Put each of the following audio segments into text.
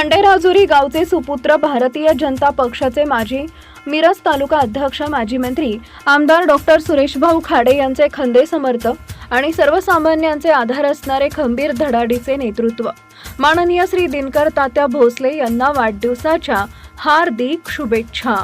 खंडेराजुरी गावचे सुपुत्र भारतीय जनता पक्षाचे माजी मिरज तालुका अध्यक्ष माजी मंत्री आमदार डॉक्टर सुरेशभाऊ खाडे यांचे खंदे समर्थ आणि सर्वसामान्यांचे आधार असणारे खंबीर धडाडीचे नेतृत्व. माननीय श्री दिनकर तात्या भोसले यांना वाढदिवसाच्या हार्दिक शुभेच्छा.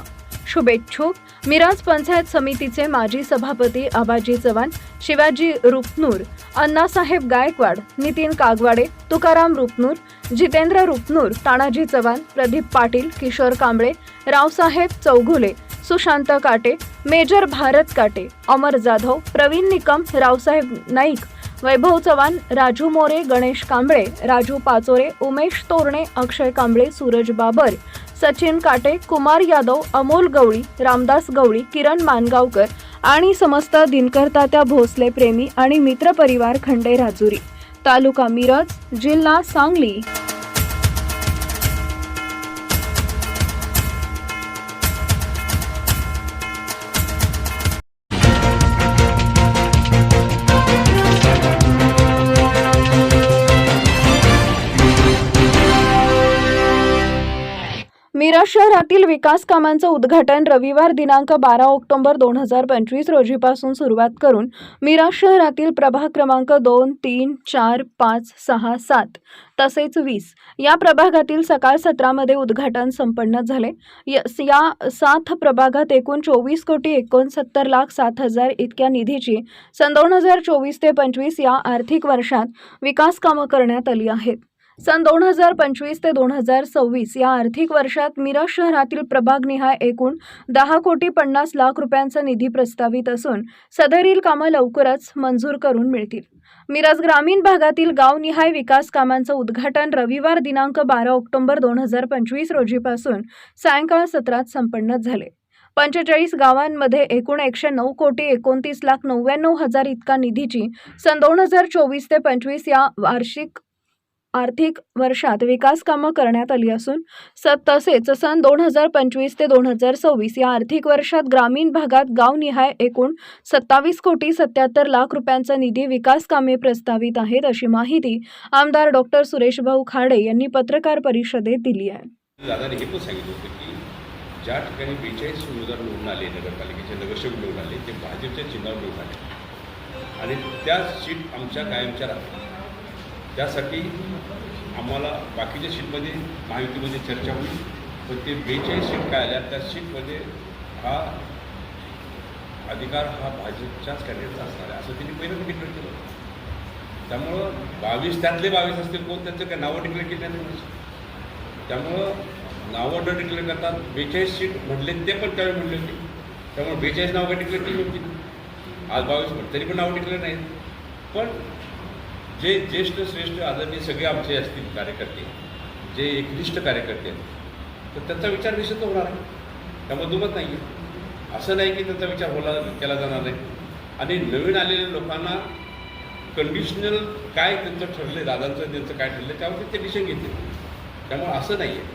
शुभेच्छुक. मिराज पंचायत समितीचे माजी सभापती आबाजी चव्हाण शिवाजी रुपनूर अण्णासाहेब गायकवाड नितीन कागवाडे तुकाराम रुपनूर जितेंद्र रुपनूर तानाजी चव्हाण प्रदीप पाटील किशोर कांबळे रावसाहेब चौघुले सुशांत काटे मेजर भारत काटे अमर जाधव प्रवीण निकम रावसाहेब नाईक वैभव चव्हाण राजू मोरे गणेश कांबळे राजू पाचोरे उमेश तोरणे अक्षय कांबळे सूरज बाबर सचिन काटे कुमार यादव अमोल गवळी रामदास गवळी किरण मानगावकर आणि समस्त दिनकरतात्या भोसले प्रेमी आणि मित्रपरिवार खंडे राजुरी तालुका मिरज जिल्हा सांगली. मिरज शहरातील विकास कामांचं उद्घाटन रविवार दिनांक बारा ऑक्टोबर दोन हजार पंचवीस रोजीपासून सुरुवात करून मिरज शहरातील प्रभाग क्रमांक दोन तीन चार पाच सहा सात तसेच वीस या प्रभागातील सकाळ सत्रामध्ये उद्घाटन संपन्न झाले. या सात प्रभागात एकूण चोवीस कोटी एकोणसत्तर लाख सात हजार इतक्या निधीची सन दोन हजार चोवीस ते पंचवीस या आर्थिक वर्षात विकास कामं करण्यात आली आहेत. सन दोन हजार पंचवीस ते दोन हजार सव्वीस या आर्थिक वर्षात मिरज शहरातील प्रभागनिहाय एकूण दहा कोटी पन्नास लाख रुपयांचा निधी प्रस्तावित असून सदरील कामं लवकरच मंजूर करून मिळतील. मिरज ग्रामीण भागातील गावनिहाय विकास कामांचं उद्घाटन रविवार दिनांक बारा ऑक्टोबर दोन हजार पंचवीस रोजीपासून सायंकाळ सत्रात संपन्न झाले. पंचेचाळीस गावांमध्ये एकूण एकशे नऊ कोटी एकोणतीस लाख नव्याण्णव हजार इतका निधीची सन दोन हजार चोवीस ते पंचवीस या वार्षिक आर्थिक वर्षात विकास कामं करण्यात आली असून स तसेच सन दोन हजार पंचवीस ते दोन हजार सव्वीस या आर्थिक वर्षात ग्रामीण भागात गावनिहाय एकूण सत्तावीस कोटी सत्याहत्तर लाख रुपयांचा निधी विकास कामे प्रस्तावित आहेत अशी माहिती आमदार डॉक्टर सुरेश भाऊ खाडे यांनी पत्रकार परिषदेत दिली आहे. दादाने हे पण सांगितलं होतं की ज्या ठिकाणी बेचाळीस उमेदवार निवडून आले नगरपालिकेचे नगरसेवक निवडून आले ते भाजपच्या चिन्हावर निवडून आले. आणि त्या सीट आमच्या कायमच्या राहतात त्यासाठी आम्हाला बाकीच्या सीटमध्ये महायुतीमध्ये चर्चा होईल. पण ते बेचाळीस सीट काय आल्या त्या सीटमध्ये हा अधिकार हा भाजपच्याच कॅन्डिडेटचा असणार आहे. असं त्यांनी पहिलं डिक्लेअर केलं त्यामुळं बावीस त्यातले बावीस असतील कोण? त्यांचं काय नावं डिक्लेअर केली नाही त्यामुळं नावं न डिक्लेअर करतात बेचाळीस सीट म्हटले ते पण त्यावेळी म्हणले होते. त्यामुळे बेचाळीस नावं काय डिक्लेअर केली होती आज बावीस म्हटलं तरी पण नावं डिक्लेअर नाहीत. पण जे ज्येष्ठ श्रेष्ठ आदरणीय सगळे आमचे असतील कार्यकर्ते जे एकनिष्ठ कार्यकर्ते आहेत तर त्यांचा विचार निश्चित होणार आहे. त्यामुळे दुमत नाही आहे असं नाही की त्यांचा विचार होला केला जाणार नाही. आणि नवीन आलेल्या लोकांना कंडिशनल काय त्यांचं ठरलं दादांचं त्यांचं काय ठरलं त्यावरती ते डिसिजन घेतील. त्यामुळे असं नाही आहे